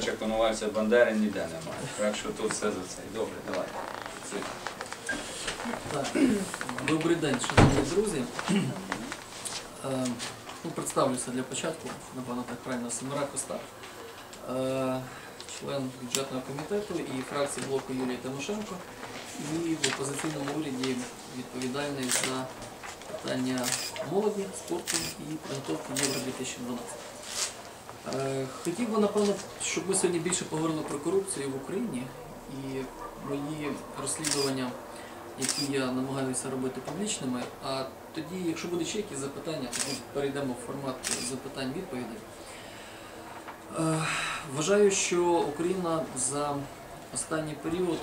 Чи Бандери ніде немає. Так що тут все за це. Добре, давай. Добрий день, шановні друзі. Е, Ну, представлюся для початку, напевно, так правильно, Семира Коста, Е, член бюджетного комітету і фракції блоку Юлії Тимошенко, і в опозиційному уряді відповідальний за питання молоді, спорту і підготовки Євро 2012. Е, Хотів би, напевно, щоб ми сьогодні більше поговорили про корупцію в Україні і мої розслідування які я намагаюся робити публічними. А тоді, якщо буде ще якісь запитання, тоді перейдемо в формат запитань-відповідей. Е, Вважаю, що Україна за останній період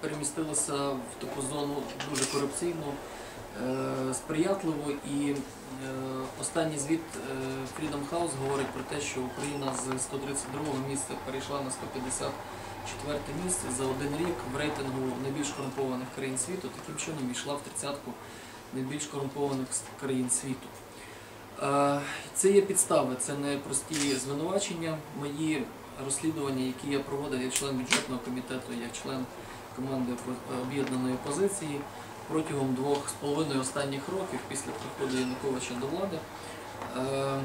перемістилася в таку зону дуже корупційну, е, сприятливу і е, останній звіт е, Freedom House говорить про те, що Україна з 132 місця перейшла на 150 четверте місце за один рік в рейтингу найбільш корумпованих країн світу, таким чином йшла в тридцятку найбільш корумпованих країн світу. Це є підстави, це не прості звинувачення. Мої розслідування, які я проводив як член бюджетного комітету, як член команди об'єднаної опозиції протягом двох з половиною останніх років після приходу Януковича до влади. Е,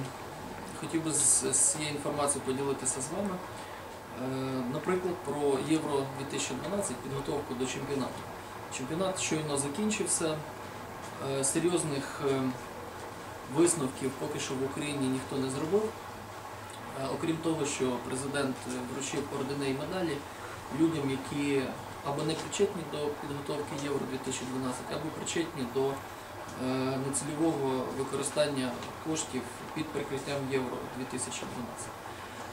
Хотів би з цією інформацією поділитися з вами. Е, Наприклад, про Євро 2012 підготовку до чемпіонату. Чемпіонат щойно закінчився. Е, Серйозних висновків поки що в Україні ніхто не зробив. Окрім того, що президент вручив ордени і медалі людям, які або не причетні до підготовки Євро 2012, або причетні до е, нецільового використання коштів під прикриттям Євро 2012.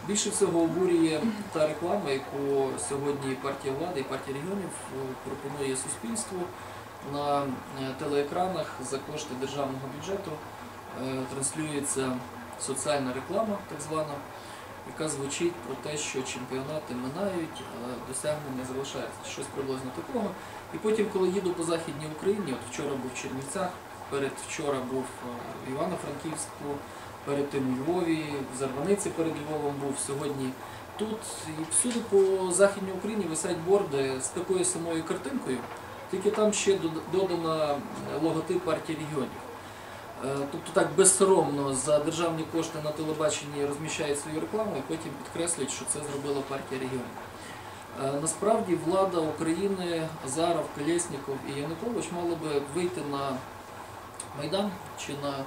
Більше всього обурює та реклама, яку сьогодні партія влади і партія регіонів е, пропонує суспільству на е, телеекранах за кошти державного бюджету. Транслюється соціальна реклама, так звана, яка звучить про те, що чемпіонати минають, а досягнення залишаються. Щось приблизно такого. І потім, коли їду по Західній Україні, от вчора був в Чернівцях, перед вчора був е, в Івано-Франківську, перед тим у Львові, в Зарваниці перед Львовом був сьогодні. Тут і всюди по Західній Україні висять борди з такою самою картинкою, тільки там ще додана логотип партії регіонів. Е, Тобто так безсоромно за державні кошти на телебаченні розміщають свою рекламу і потім підкреслюють, що це зробила партія регіонів. Е, Насправді влада України, Азаров, Колєсніков і Янукович мали би вийти на Майдан чи на е,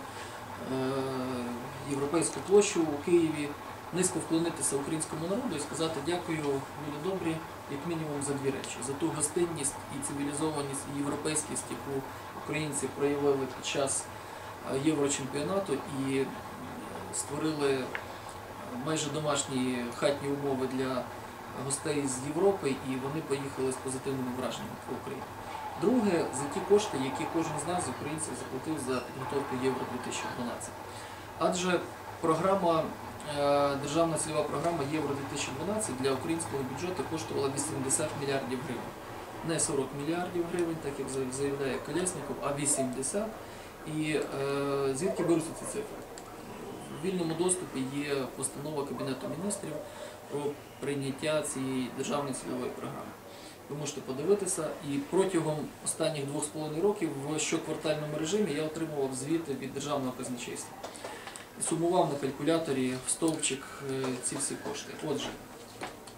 Європейську площу у Києві, низько вклонитися українському народу і сказати дякую, люди добрі, як мінімум за дві речі: за ту гостинність і цивілізованість і європейськість, яку українці проявили під час Єврочемпіонату і е, створили майже домашні хатні умови для гостей з Європи, і вони поїхали з позитивними враженнями про Україну. Друге, за ті кошти, які кожен з нас, українців, заплатив за підготовку Євро 2012. Адже програма, е, державна цільова програма Євро 2012 для українського бюджету коштувала 80 мільярдів гривень. Не 40 мільярдів гривень, так як заявляє Колєсніков, а 80. І е, звідки беруться ці цифри? В вільному доступі є постанова Кабінету міністрів про прийняття цієї державної цільової програми. Ви можете подивитися, і протягом останніх двох з половиною років в щоквартальному режимі я отримував звіти від державного казначейства. Сумував на калькуляторі в стовпчик е, ці всі кошти. Отже,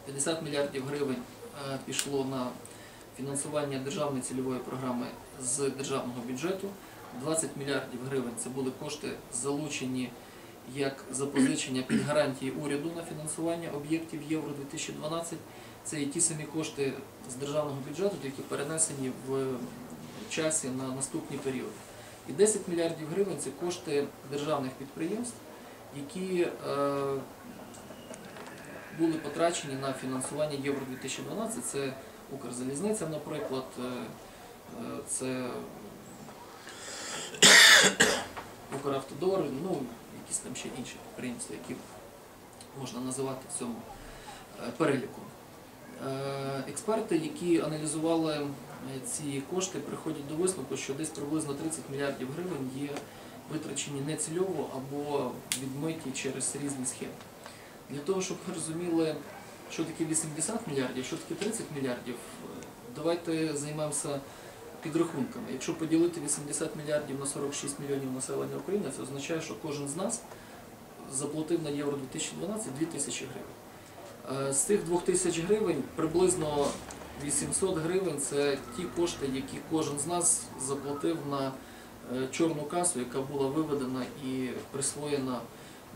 50 мільярдів гривень е, пішло на фінансування державної цільової програми з державного бюджету. 20 мільярдів гривень це були кошти залучені як запозичення під гарантії уряду на фінансування об'єктів Євро 2012. Це і ті самі кошти з державного бюджету, які перенесені в часі на наступні періоди. І 10 мільярдів гривень це кошти державних підприємств, які е, були потрачені на фінансування Євро 2012. Це Укрзалізниця, наприклад, е, е, це Укравтодор, ну, якісь там ще інші підприємства, які можна називати в цьому е, переліку. Е, Експерти, які аналізували е, ці кошти, приходять до висновку, що десь приблизно 30 мільярдів гривень є витрачені нецільово або відмиті через різні схеми. Для того, щоб ви розуміли, що таке 80 мільярдів, що таке 30 мільярдів, давайте займемося підрахунками. Якщо поділити 80 мільярдів на 46 мільйонів населення України, це означає, що кожен з нас заплатив на Євро 2012 2 тисячі гривень. Е, З цих 2 тисяч гривень приблизно 800 гривень це ті кошти, які кожен з нас заплатив на е, чорну касу, яка була виведена і присвоєна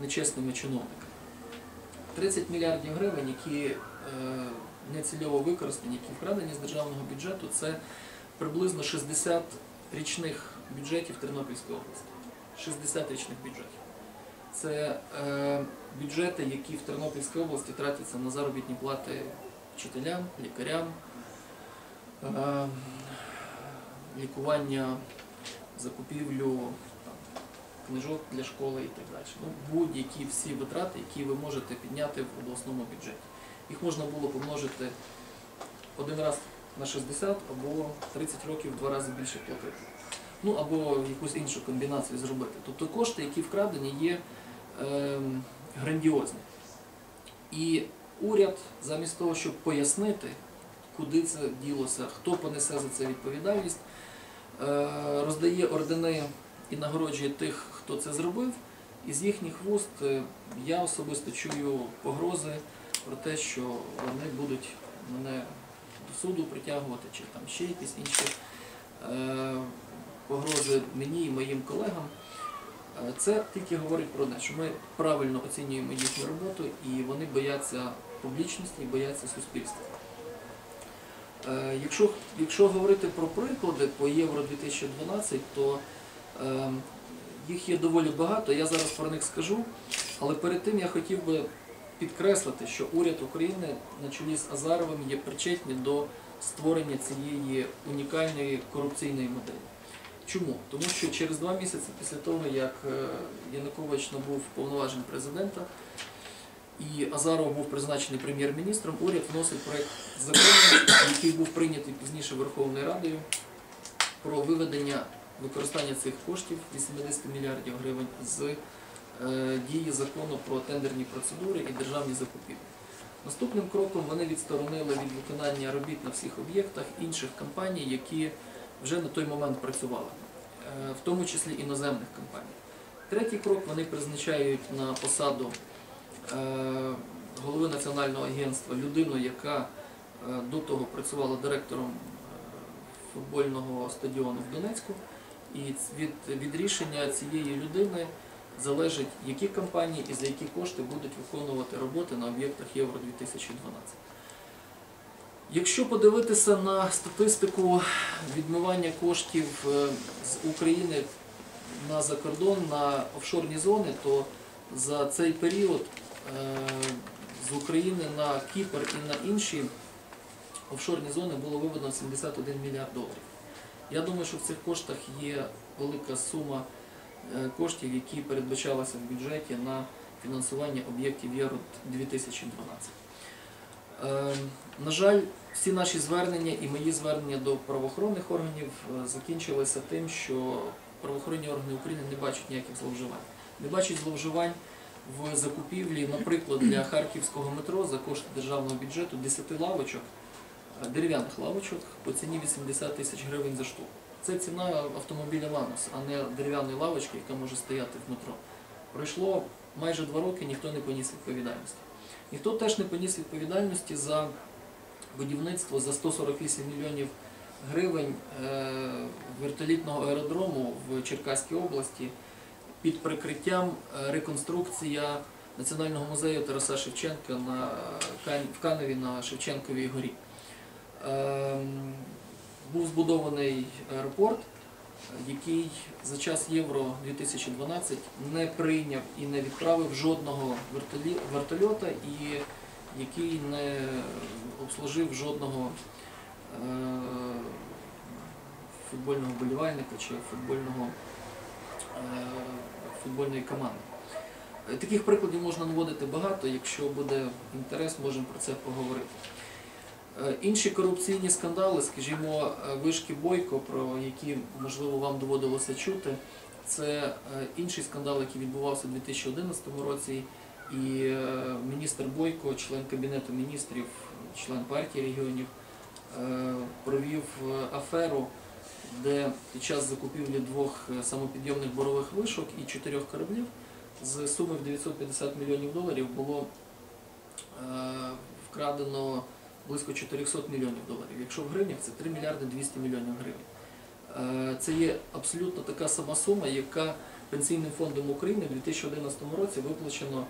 нечесними чиновниками. 30 мільярдів гривень, які е, нецільово використані, які вкрадені з державного бюджету, це приблизно 60 річних бюджетів Тернопільської області. 60 річних бюджетів. Це е, бюджети, які в Тернопільській області тратяться на заробітні плати вчителям, лікарям, е, лікування, закупівлю там, книжок для школи і так далі. Ну, будь-які всі витрати, які ви можете підняти в обласному бюджеті. Їх можна було помножити один раз на 60 або 30 років в два рази більше платити. Ну або якусь іншу комбінацію зробити. Тобто кошти, які вкрадені, є ем, грандіозні. І уряд, замість того, щоб пояснити, куди це ділося, хто понесе за це відповідальність, е, роздає ордени і нагороджує тих, хто це зробив. І з їхніх вуст е, я особисто чую погрози про те, що вони будуть мене до суду притягувати, чи там ще якісь інші е, погрози мені і моїм колегам. Е, Це тільки говорить про те, що ми правильно оцінюємо їхню роботу і вони бояться публічності і бояться суспільства. Е, Якщо, якщо говорити про приклади по Євро 2012, то е, їх є доволі багато, я зараз про них скажу, але перед тим я хотів би підкреслити, що уряд України на чолі з Азаровим є причетні до створення цієї унікальної корупційної моделі. Чому? Тому що через два місяці після того, як е, Янукович набув повноважень президента і Азаров був призначений прем'єр-міністром, уряд вносить проект закону, який був прийнятий пізніше Верховною Радою про виведення використання цих коштів 80 мільярдів гривень з дії закону про тендерні процедури і державні закупівлі. Наступним кроком вони відсторонили від виконання робіт на всіх об'єктах інших компаній, які вже на той момент працювали, е, в тому числі іноземних компаній. Третій крок вони призначають на посаду е, голови національного агентства людину, яка е, до того працювала директором е, футбольного стадіону в Донецьку. І від, від рішення цієї людини залежить, які компанії і за які кошти будуть виконувати роботи на об'єктах Євро 2012. Якщо подивитися на статистику відмивання коштів е, з України на закордон, на офшорні зони, то за цей період е, з України на Кіпр і на інші офшорні зони було виведено 71 мільярд доларів. Я думаю, що в цих коштах є велика сума коштів, які передбачалися в бюджеті на фінансування об'єктів Євро 2012. Е, На жаль, всі наші звернення і мої звернення до правоохоронних органів е, закінчилися тим, що правоохоронні органи України не бачать ніяких зловживань. Не бачать зловживань в закупівлі, наприклад, для харківського метро за кошти державного бюджету 10 лавочок, е, дерев'яних лавочок по ціні 80 тисяч гривень за штуку. Це ціна автомобіля Ланос, а не дерев'яної лавочки, яка може стояти в метро. Пройшло майже два роки, ніхто не поніс відповідальності. Ніхто теж не поніс відповідальності за будівництво за 148 мільйонів гривень е, вертолітного аеродрому в Черкаській області під прикриттям е, реконструкція Національного музею Тараса Шевченка в Каневі на Шевченковій горі. Був збудований аеропорт, який за час Євро 2012 не прийняв і не відправив жодного вертольота і який не обслужив жодного е, футбольного болівальника чи футбольного, е, футбольної команди. Таких прикладів можна наводити багато. Якщо буде інтерес, можемо про це поговорити. Е, Інші корупційні скандали, скажімо, е, вишки Бойко, про які можливо вам доводилося чути, це е, інший скандал, який відбувався у 2011 році, І міністр Бойко, член Кабінету міністрів, член партії регіонів, провів аферу, де під час закупівлі двох самопідйомних борових вишок і чотирьох кораблів з суми в 950 мільйонів доларів було вкрадено близько 400 мільйонів доларів. Якщо в гривнях це 3 мільярди 200 мільйонів гривень. Е, Це є абсолютно така сама сума, яка Пенсійним фондом України в 2011 році виплачено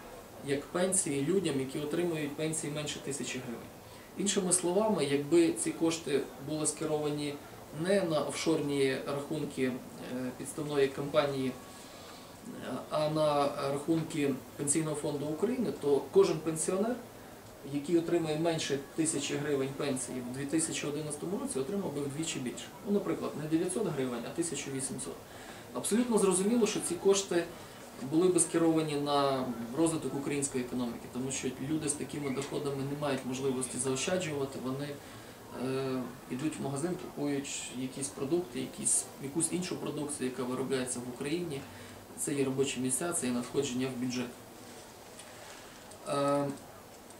як пенсії людям, які отримують пенсії менше тисячі гривень. Іншими словами, якби ці кошти були скеровані не на офшорні рахунки е, підставної компанії, е, а на рахунки Пенсійного фонду України, то кожен пенсіонер, який отримує менше тисячі гривень пенсії в 2011 році, отримав би вдвічі більше. Ну, наприклад, не 900 гривень, а 1800. Абсолютно зрозуміло, що ці кошти були би скеровані на розвиток української економіки, тому що люди з такими доходами не мають можливості заощаджувати, вони е, йдуть в магазин, купують якісь продукти, якісь, якусь іншу продукцію, яка виробляється в Україні. Це є робочі місця, це є надходження в бюджет. Е,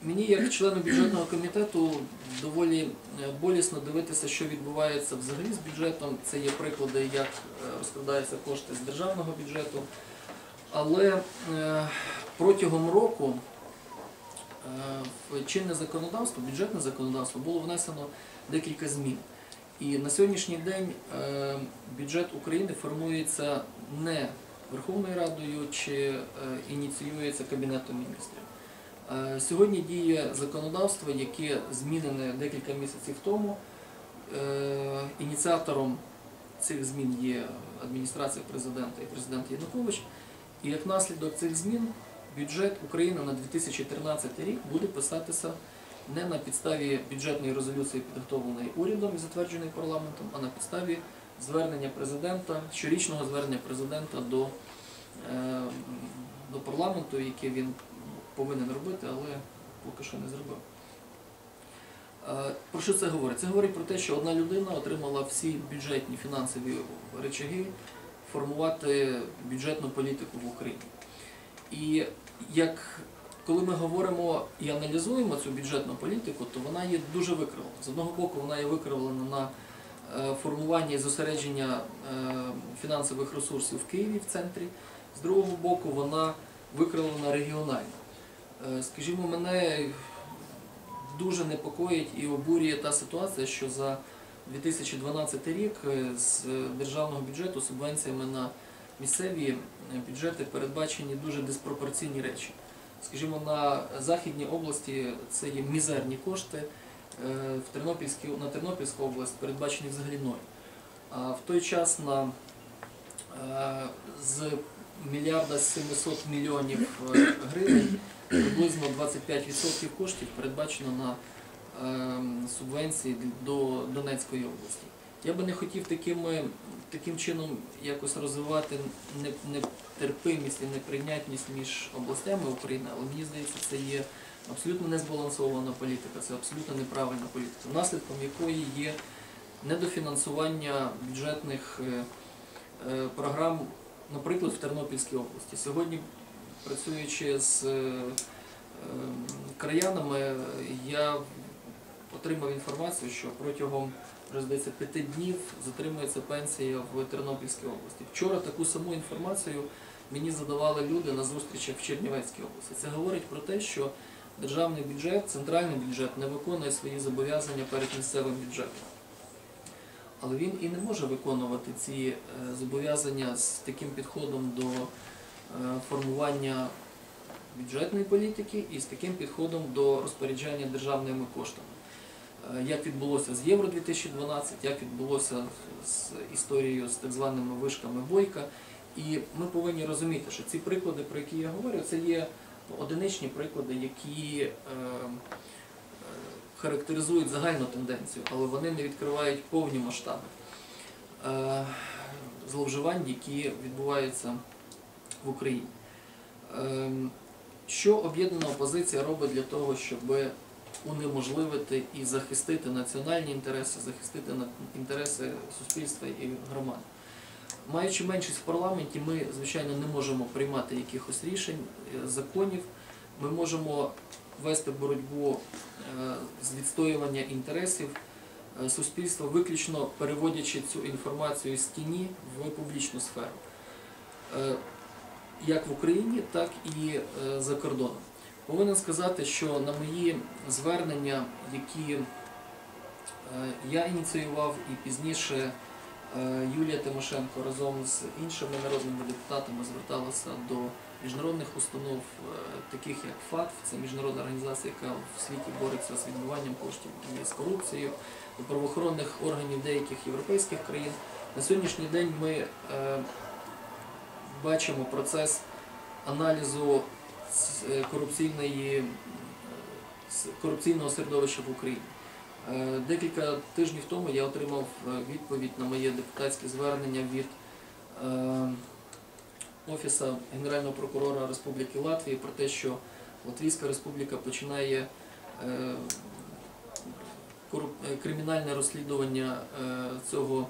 Мені, як члену бюджетного комітету, доволі е, болісно дивитися, що відбувається взагалі з бюджетом. Це є приклади, як е, розкладаються кошти з державного бюджету. Але е, протягом року в чинне законодавство, бюджетне законодавство було внесено декілька змін. І на сьогоднішній день бюджет України формується не Верховною Радою чи ініціюється Кабінетом міністрів. Е, Сьогодні діє законодавство, яке змінене декілька місяців тому. Е, Ініціатором цих змін є адміністрація президента і президент Янукович. І як наслідок цих змін бюджет України на 2013 рік буде писатися не на підставі бюджетної резолюції, підготовленої урядом і затвердженої парламентом, а на підставі звернення президента, щорічного звернення президента до, е, до парламенту, яке він повинен робити, але поки що не зробив. Е, Про що це говорить? Це говорить про те, що одна людина отримала всі бюджетні фінансові речаги формувати бюджетну політику в Україні. І як коли ми говоримо і аналізуємо цю бюджетну політику, то вона є дуже викривлена. З одного боку, вона є викривлена на е, формування і зосередження е, фінансових ресурсів в Києві в центрі, з другого боку, вона викривлена регіонально. Е, Скажімо, мене дуже непокоїть і обурює та ситуація, що за 2012 рік е, з державного бюджету субвенціями на місцеві е, бюджети передбачені дуже диспропорційні речі. Скажімо, на Західній області це є мізерні кошти, е, в на Тернопільську область передбачені взагалі ноль. А в той час на е, з мільярда 700 мільйонів е, гривень приблизно 25% коштів передбачено на ем, субвенції до Донецької області. Я би не хотів такими, таким чином якось розвивати нетерпимість і неприйнятність між областями України, але мені здається, це є абсолютно незбалансована політика, це абсолютно неправильна політика, наслідком якої є недофінансування бюджетних е, е, програм, наприклад, в Тернопільській області. Сьогодні, працюючи з е, е, краянами, я отримав інформацію, що протягом здається п'яти днів затримується пенсія в Тернопільській області. Вчора таку саму інформацію мені задавали люди на зустрічах в Чернівецькій області. Це говорить про те, що державний бюджет, центральний бюджет не виконує свої зобов'язання перед місцевим бюджетом. Але він і не може виконувати ці е, зобов'язання з таким підходом до формування бюджетної політики і з таким підходом до розпоряджання державними коштами. Е, Як відбулося з Євро 2012, як відбулося з історією з так званими вишками Бойка. І ми повинні розуміти, що ці приклади, про які я говорю, це є одиничні приклади, які е, е, характеризують загальну тенденцію, але вони не відкривають повні масштаби е, зловживань, які відбуваються в Україні. Ем, Що об'єднана опозиція робить для того, щоб унеможливити і захистити національні інтереси, захистити інтереси суспільства і громад? Маючи меншість в парламенті, ми, звичайно, не можемо приймати якихось рішень, е, законів, ми можемо вести боротьбу е, з відстоювання інтересів е, суспільства, виключно переводячи цю інформацію з тіні в публічну сферу. Як в Україні, так і е, за кордоном. Повинен сказати, що на мої звернення, які е, я ініціював і пізніше е, Юлія Тимошенко разом з іншими народними депутатами зверталася до міжнародних установ, таких як ФАТФ, це міжнародна організація, яка в світі бореться з відмиванням коштів і з корупцією, до правоохоронних органів деяких європейських країн. На сьогоднішній день ми бачимо процес аналізу е, е, корупційного середовища в Україні. Е, Декілька тижнів тому я отримав відповідь на моє депутатське звернення від Офісу Генерального прокурора Республіки Латвії про те, що Латвійська Республіка починає кримінальне розслідування цього,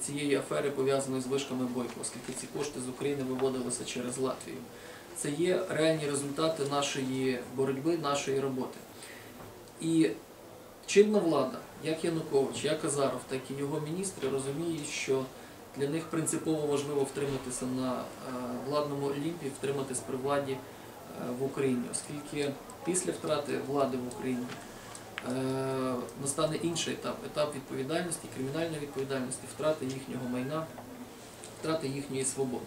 цієї афери пов'язаної з вишками Бойко, оскільки ці кошти з України виводилися через Латвію. Це є реальні результати нашої боротьби, нашої роботи. І чинна влада, як Янукович, як Азаров, так і його міністри розуміють, що для них принципово важливо втриматися на е, владному олімпі, втриматись при владі е, в Україні, оскільки після втрати влади в Україні е, настане інший етап етап відповідальності, кримінальної відповідальності, втрати їхнього майна, втрати їхньої свободи.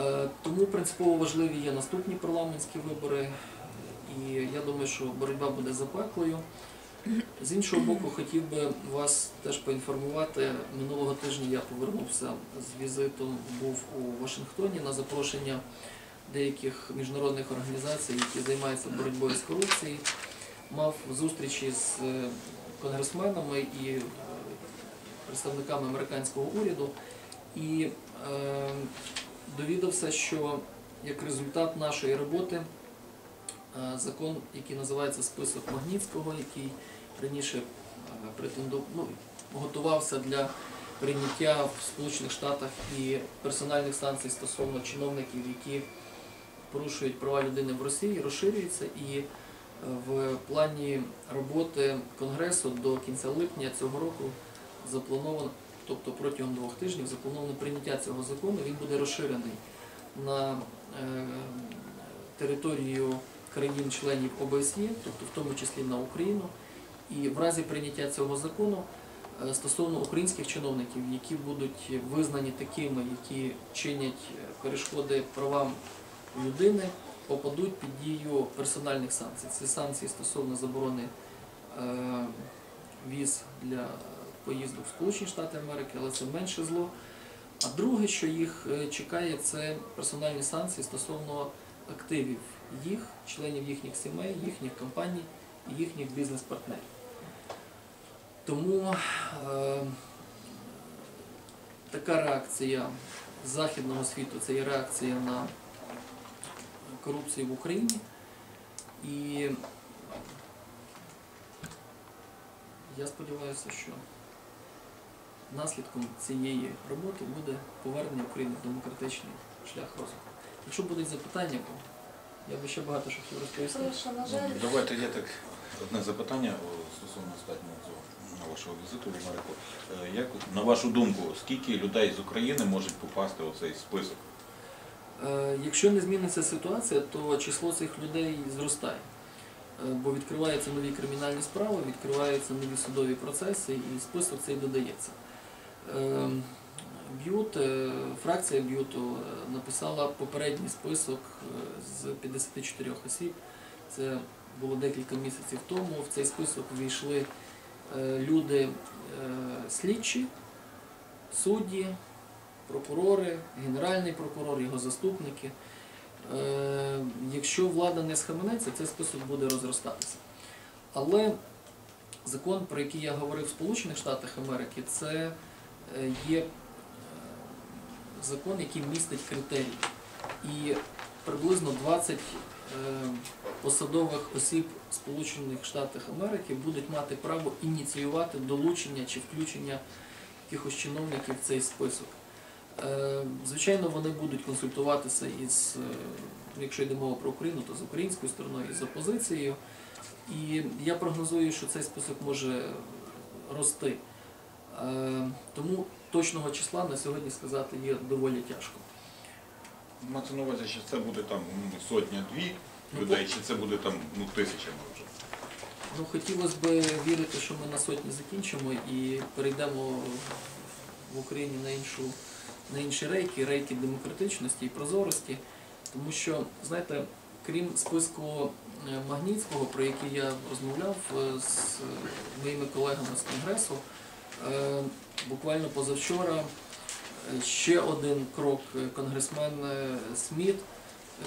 Е, Тому принципово важливі є наступні парламентські вибори, і я думаю, що боротьба буде запеклою. З іншого боку, хотів би вас теж поінформувати. Минулого тижня я повернувся з візитом, був у Вашингтоні на запрошення деяких міжнародних організацій, які займаються боротьбою з корупцією. Мав зустрічі з е, конгресменами і е, представниками американського уряду. І е, довідався, що як результат нашої роботи закон, який називається список Магнітського, який раніше ну, готувався для прийняття в Сполучених Штатах і персональних санкцій стосовно чиновників, які порушують права людини в Росії, розширюється. І в плані роботи Конгресу до кінця липня цього року заплановано, тобто протягом двох тижнів заплановано прийняття цього закону. Він буде розширений на е, територію країн-членів ОБСЄ, тобто в тому числі на Україну. І в разі прийняття цього закону е, стосовно українських чиновників, які будуть визнані такими, які чинять е, перешкоди правам людини, попадуть під дію персональних санкцій. Це санкції стосовно заборони е, віз для поїзду в Сполучені Штати Америки, але це менше зло. А друге, що їх е, чекає, це персональні санкції стосовно активів їх, членів їхніх сімей, їхніх компаній і їхніх бізнес-партнерів. Тому е, така реакція західного світу це є реакція на корупцію в Україні. І я сподіваюся, що наслідком цієї роботи буде повернення України в демократичний шлях розвитку. Якщо будуть запитання, я би ще багато що хотів розповісти. Прошу, на жаль, Ну, Давайте є так одне запитання стосовно останнього на вашого візиту в Америку. Як на вашу думку, скільки людей з України можуть попасти у цей список? Е, Якщо не зміниться ситуація, то число цих людей зростає. Е, Бо відкриваються нові кримінальні справи, відкриваються нові судові процеси і список цей додається. Е, Б'ют, фракція Б'юту написала попередній список з 54 осіб. Це було декілька місяців тому. В цей список ввійшли е, люди слідчі, судді, прокурори, генеральний прокурор, його заступники. Е, Якщо влада не схаменеться, цей список буде розростатися. Але закон, про який я говорив в Сполучених Штатах Америки, це е, є е, закон, який містить критерії. І приблизно 20 е, посадових осіб Сполучених Штатів Америки будуть мати право ініціювати долучення чи включення якихось чиновників в цей список. Е, Звичайно, вони будуть консультуватися із е, якщо йде мова про Україну, то з українською стороною і з опозицією. І я прогнозую, що цей список може рости. Е, Тому точного числа на сьогодні сказати є доволі тяжко. Мається на увазі, чи це буде там ну, сотня-дві людей, чи це буде там ну, тисячами вже. Ну, хотілося б вірити, що ми на сотні закінчимо і перейдемо в Україні на іншу на інші рейки, рейки демократичності і прозорості. Тому що, знаєте, крім списку е, Магнітського, про який я розмовляв е, з моїми колегами з Конгресу, е, буквально позавчора ще один крок конгресмен Сміт,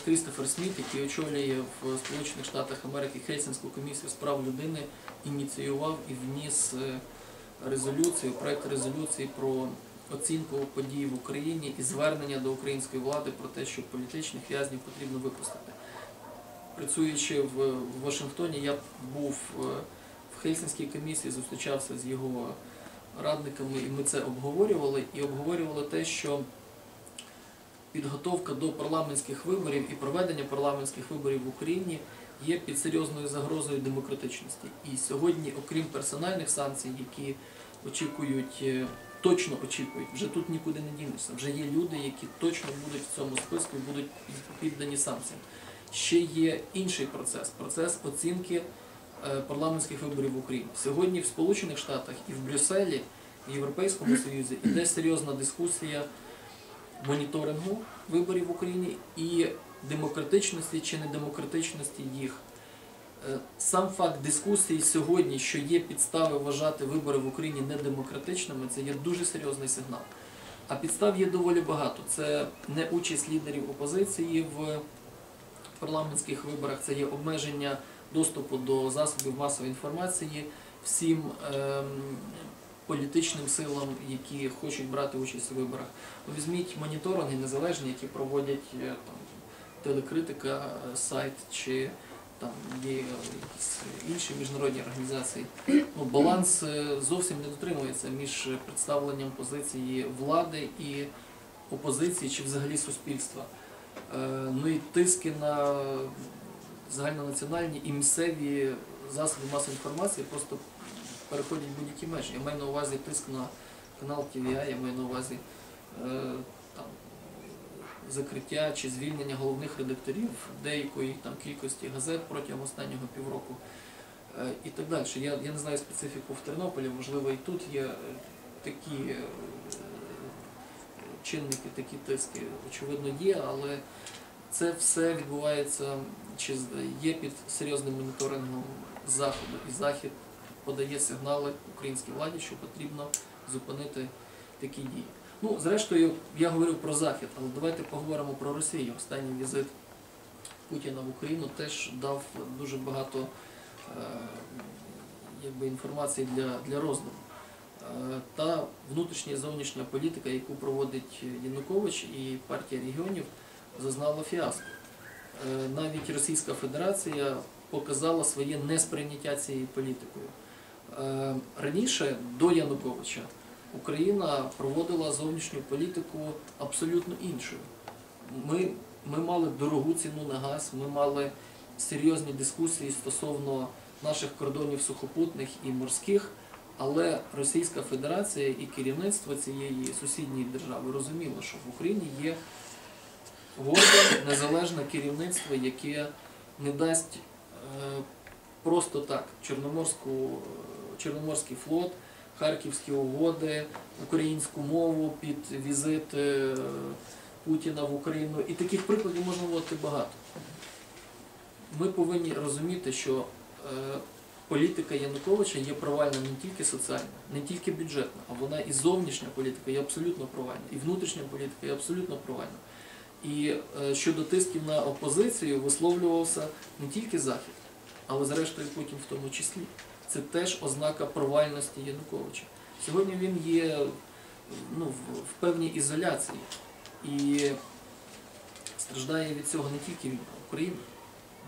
Крістофер Сміт, який очолює в Сполучених Штатах Америки Хельсінську комісію з прав людини, ініціював і вніс резолюцію, проект резолюції про оцінку подій в Україні і звернення до української влади про те, що політичних в'язнів потрібно випустити. Працюючи в Вашингтоні, я був е, в Хельсінській комісії, зустрічався з його радниками, і ми це обговорювали. І обговорювали те, що підготовка до парламентських виборів і проведення парламентських виборів в Україні є під серйозною загрозою демократичності. І сьогодні, окрім персональних санкцій, які очікують, е, точно очікують, вже тут нікуди не дінешся. Вже є люди, які точно будуть в цьому списку і будуть піддані санкціям. Ще є інший процес процес оцінки е, парламентських виборів в Україні. Сьогодні в Сполучених Штатах і в Брюсселі, в Європейському Союзі йде серйозна дискусія моніторингу виборів в Україні і демократичності чи недемократичності їх. Е, Сам факт дискусії сьогодні, що є підстави вважати вибори в Україні недемократичними, це є дуже серйозний сигнал. А підстав є доволі багато. Це не участь лідерів опозиції в парламентських виборах, це є обмеження доступу до засобів масової інформації всім ем, політичним силам, які хочуть брати участь у виборах. Візьміть моніторинги незалежні, які проводять е, там, телекритика, е, сайт чи там є якісь інші міжнародні організації. Ну, баланс е, зовсім не дотримується між представленням позиції влади і опозиції чи взагалі суспільства. Е, Ну і тиски на загальнонаціональні і місцеві засоби масової інформації просто переходять будь-які межі. Я маю на увазі тиск на канал TVI, я маю на увазі е, закриття чи звільнення головних редакторів деякої там, кількості газет протягом останнього півроку е, і так далі. Я, я не знаю специфіку в Тернополі, можливо, і тут є е, такі е, чинники, такі тиски, очевидно, є, але це все відбувається чи є під серйозним моніторингом заходу. І захід подає сигнали українській владі, що потрібно зупинити такі дії. Ну, зрештою, я говорив про захід, але давайте поговоримо про Росію. Останній візит Путіна в Україну теж дав дуже багато е, якби, інформації для, для роздуму. Е, Та внутрішня і зовнішня політика, яку проводить Янукович і партія регіонів, зазнала фіаско. Е, Навіть Російська Федерація показала своє несприйняття цією політикою. Е, Раніше, до Януковича, Україна проводила зовнішню політику абсолютно іншою. Ми, ми мали дорогу ціну на газ, ми мали серйозні дискусії стосовно наших кордонів сухопутних і морських, але Російська Федерація і керівництво цієї сусідньої держави розуміло, що в Україні є горде, незалежне керівництво, яке не дасть е, просто так Чорноморську, е, Чорноморський флот, Харківські угоди, українську мову під візит е, Путіна в Україну. І таких прикладів можна наводити багато. Ми повинні розуміти, що е, політика Януковича є провальна не тільки соціальна, не тільки бюджетна, а вона і зовнішня політика є абсолютно провальна, і внутрішня політика є абсолютно провальна. І е, щодо тисків на опозицію висловлювався не тільки Захід, але зрештою Путін в тому числі. Це теж ознака провальності Януковича. Сьогодні він є ну, в, певній ізоляції і страждає від цього не тільки Україна,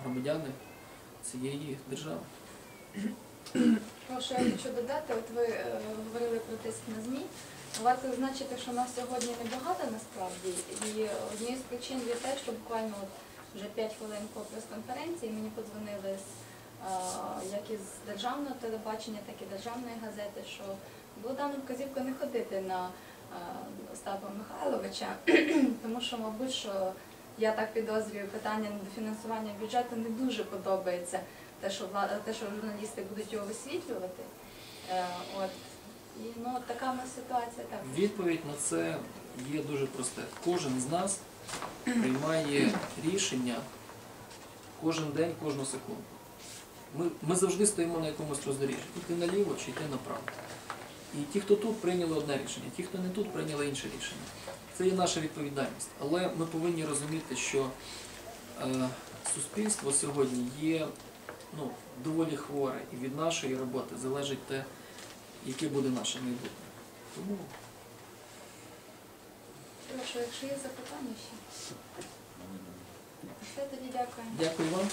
громадяни цієї держави. Прошу, я хочу додати, от ви е, говорили про тиск на ЗМІ. Варто зазначити, що нас сьогодні небагато насправді, і однією з причин є те, що буквально от вже 5 хвилин по прес-конференції. Мені подзвонили з як із державного телебачення, так і державної газети, що було дано вказівку не ходити на е, Остапа Михайловича, тому що, мабуть, що я так підозрюю, питання недофінансування бюджету не дуже подобається. Те, що влада, те, що журналісти будуть його висвітлювати. Е, От. І ну, така в нас ситуація так. Відповідь на це є дуже просте. Кожен з нас приймає рішення кожен день, кожну секунду. Ми, ми завжди стоїмо на якомусь роздоріжжі. Йти наліво чи йти направо. І ті, хто тут прийняли одне рішення, ті, хто не тут, прийняли інше рішення. Це є наша відповідальність. Але ми повинні розуміти, що е, суспільство сьогодні є ну, доволі хворе, і від нашої роботи залежить те, яке буде наше майбутнє. Тому Прошу, якщо є запитання ще. Все тоді дякую. дякую вам.